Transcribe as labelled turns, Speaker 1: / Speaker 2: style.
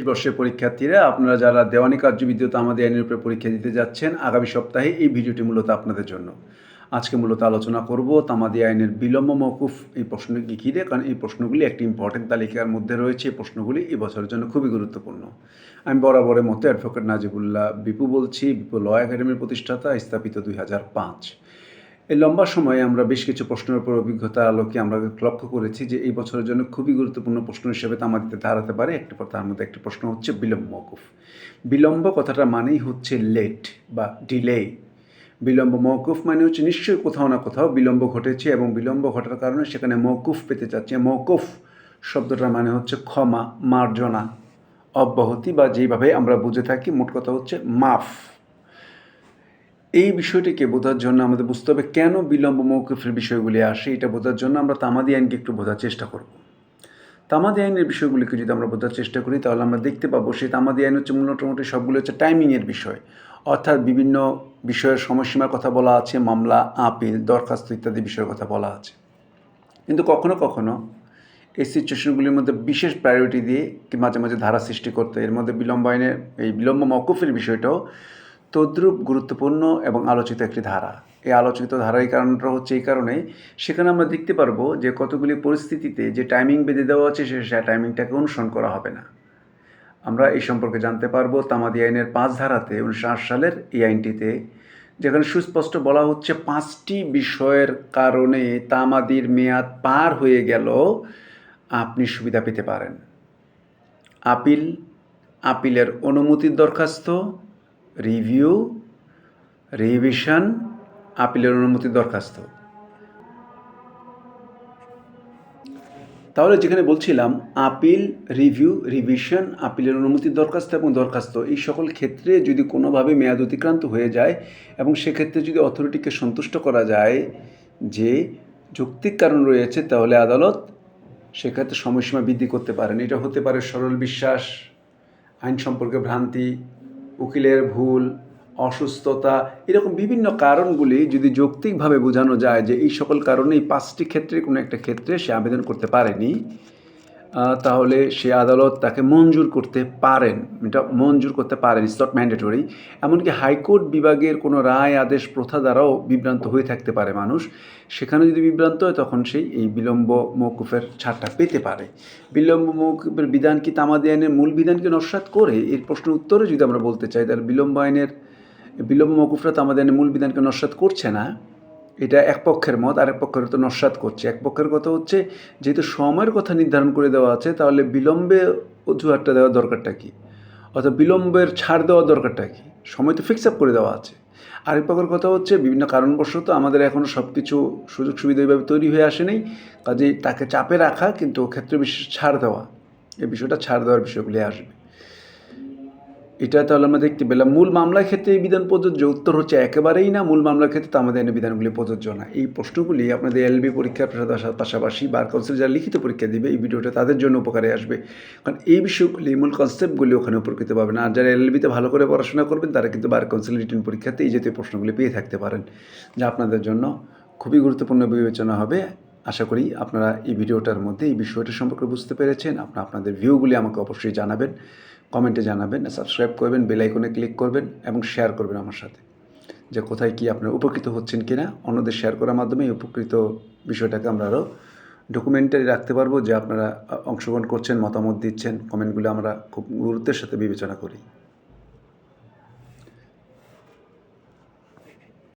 Speaker 1: ত্রিশ বর্ষের পরীক্ষার্থীরা, আপনারা যারা দেওয়ানি কার্য বিদ্যুৎ আমাদের আইনের উপরে পরীক্ষা দিতে যাচ্ছেন, আগামী সপ্তাহে এই ভিডিওটি মূলত আপনাদের জন্য। আজকে মূলত আলোচনা করব তামাদি আইনের বিলম্ব মকুফ এই প্রশ্নটি ঘিরে কারণ এই প্রশ্নগুলি একটি ইম্পর্টেন্ট তালিকার মধ্যে রয়েছে, এই প্রশ্নগুলি এই বছরের জন্য খুবই গুরুত্বপূর্ণ। আমি বরাবরের মতো অ্যাডভোকেট নাজিবুল্লাহ বিপু বলছি, বিপু ল একাডেমির প্রতিষ্ঠাতা, স্থাপিত দুই হাজার পাঁচ। এই লম্বা সময়ে আমরা বেশ কিছু প্রশ্নের উপর অভিজ্ঞতার আলোকে আমরা লক্ষ্য করেছি যে এই বছরের জন্য খুবই গুরুত্বপূর্ণ প্রশ্ন হিসেবে তামাদিতে দাঁড়াতে পারে। একটি তার মধ্যে একটি প্রশ্ন হচ্ছে বিলম্ব মৌকুফ বিলম্ব কথাটা মানেই হচ্ছে লেট বা ডিলে বিলম্ব মৌকুফ মানে হচ্ছে নিশ্চয়ই কোথাও না কোথাও বিলম্ব ঘটেছে এবং বিলম্ব ঘটার কারণে সেখানে মৌকুফ পেতে চাচ্ছে। মৌকুফ শব্দটার মানে হচ্ছে ক্ষমা, মার্জনা, অব্যাহতি বা যেইভাবে আমরা বুঝে থাকি, মোট কথা হচ্ছে মাফ। এই বিষয়টিকে বোঝার জন্য আমাদের বুঝতে হবে কেন বিলম্ব মৌকুফের বিষয়গুলি আসে। এটা বোঝার জন্য আমরা তামাদি আইনকে একটু বোঝার চেষ্টা করব। তামাদি আইনের বিষয়গুলিকে যদি আমরা বোঝার চেষ্টা করি, তাহলে আমরা দেখতে পাবো সেই তামাদি আইন হচ্ছে মোটামুটি সবগুলো হচ্ছে টাইমিংয়ের বিষয়। অর্থাৎ বিভিন্ন বিষয়ের সময়সীমার কথা বলা আছে, মামলা, আপিল, দরখাস্ত ইত্যাদি বিষয়ের কথা বলা আছে। কিন্তু কখনো কখনো এই সিচুয়েশনগুলির মধ্যে বিশেষ প্রায়োরিটি দিয়ে কি মাঝে মাঝে ধারা সৃষ্টি করতে এর মধ্যে বিলম্ব আইনের, এই বিলম্ব মকুফের বিষয়টাও তদ্রূপ গুরুত্বপূর্ণ এবং আলোচিত একটি ধারা। এই আলোচিত ধারার কারণটা হচ্ছে এই কারণে সেখানে আমরা দেখতে পারব যে কতগুলি পরিস্থিতিতে যে টাইমিং বেঁধে দেওয়া আছে সে সে টাইমিংটাকে অনুসরণ করা হবে না। আমরা এই সম্পর্কে জানতে পারব তামাদি আইনের পাঁচ ধারাতে উনিশশো আট সালের এই আইনটিতে, যেখানে সুস্পষ্ট বলা হচ্ছে পাঁচটি বিষয়ের কারণে তামাদির মেয়াদ পার হয়ে গেল, আপনি সুবিধা পেতে পারেন। আপিল, আপিলের অনুমতির দরখাস্ত রিভিউ রিভিশন আপিলের অনুমতির দরখাস্ত। তাহলে যেখানে বলছিলাম আপিল রিভিউ রিভিশন আপিলের অনুমতির দরখাস্ত এবং দরখাস্ত, এই সকল ক্ষেত্রে যদি কোনোভাবে মেয়াদ অতিক্রান্ত হয়ে যায় এবং সেক্ষেত্রে যদি অথরিটিকে সন্তুষ্ট করা যায় যে যৌক্তিক কারণ রয়েছে, তাহলে আদালত সেক্ষেত্রে সময়সীমা বৃদ্ধি করতে পারেন। এটা হতে পারে সরল বিশ্বাস, আইন সম্পর্কে ভ্রান্তি উকিলের ভুল, অসুস্থতা, এরকম বিভিন্ন কারণগুলি যদি যৌক্তিকভাবে বোঝানো যায় যে এই সকল কারণে এই পাঁচটি ক্ষেত্রে কোনো একটা ক্ষেত্রে সে আবেদন করতে পারেনি তাহলে সে আদালত তাকে মঞ্জুর করতে পারেন। এটা মঞ্জুর করতে পারেন ইটস নট ম্যান্ডেটরি এমনকি হাইকোর্ট বিভাগের কোনো রায়, আদেশ, প্রথা দ্বারাও বিভ্রান্ত হয়ে থাকতে পারে মানুষ। সেখানে যদি বিভ্রান্ত হয়, তখন সেই এই বিলম্ব মৌকুফের ছাড়টা পেতে পারে। বিলম্ব মৌকুফের বিধান কি তামাদি আইনের মূল বিধানকে নস্বাত করে? এর প্রশ্নের উত্তরে যদি আমরা বলতে চাই, তাহলে বিলম্ব আইনের, বিলম্ব মৌকুফরা তো আমাদের মূল বিধানকে নস্বাত করছে না। এটা এক পক্ষের মত, আরেক পক্ষের তো নস্বাত করছে। এক পক্ষের কথা হচ্ছে, যেহেতু সময়ের কথা নির্ধারণ করে দেওয়া আছে, তাহলে বিলম্বে অজুহাতটা দেওয়ার দরকারটা কী? অর্থাৎ বিলম্বের ছাড় দেওয়ার দরকারটা কী? সময় তো ফিক্স আপ করে দেওয়া আছে। আরেক পক্ষের কথা হচ্ছে, বিভিন্ন কারণবশত আমাদের এখনও সব কিছু সুযোগ সুবিধা এইভাবে তৈরি হয়ে আসেনি কাজেই তাকে চাপে রাখা, কিন্তু ক্ষেত্রে বিশেষ ছাড় দেওয়া, এই বিষয়টা ছাড় দেওয়ার বিষয়গুলি আসবে। এটা তাহলে আমরা দেখতে পেলাম। মূল মামলার ক্ষেত্রে এই বিধান প্রযোজ্য উত্তর হচ্ছে একেবারেই না। মূল মামলার ক্ষেত্রে তো আমাদের এনে বিধানগুলি প্রযোজ্য না। এই প্রশ্নগুলি আপনাদের এলবি পরীক্ষার পাশাপাশি বার কাউন্সিল যারা লিখিত পরীক্ষা দিবে, এই ভিডিওটা তাদের জন্য উপকারে আসবে। কারণ এই বিষয়গুলি, মূল কনসেপ্টগুলি ওখানে উপকৃত পাবেন। আর যারা এলবিতে ভালো করে পড়াশোনা করবেন, তারা কিন্তু বার কাউন্সিল রিটার্ন পরীক্ষাতে এই জাতীয় প্রশ্নগুলি পেয়ে থাকতে পারেন। যা আপনাদের জন্য খুবই গুরুত্বপূর্ণ বিবেচনা হবে। আশা করি আপনারা এই ভিডিওটার মধ্যে এই বিষয়টা সম্পর্কে বুঝতে পেরেছেন। আপনারা আপনাদের ভিউগুলি আমাকে অবশ্যই জানাবেন, কমেন্টে জানাবেন সাবস্ক্রাইব করবেন বেল আইকনে ক্লিক করবেন এবং শেয়ার করবেন আমার সাথে। যে কোথায় কি আপনারা উপকৃত হচ্ছেন কিনা, অন্যদের শেয়ার করার মাধ্যমে এই উপকৃত বিষয়টাকে আমরা আরও ডকুমেন্টারি রাখতে পারব, যে আপনারা অংশগ্রহণ করছেন, মতামত দিচ্ছেন কমেন্টগুলো আমরা খুব গুরুত্বের সাথে বিবেচনা করি।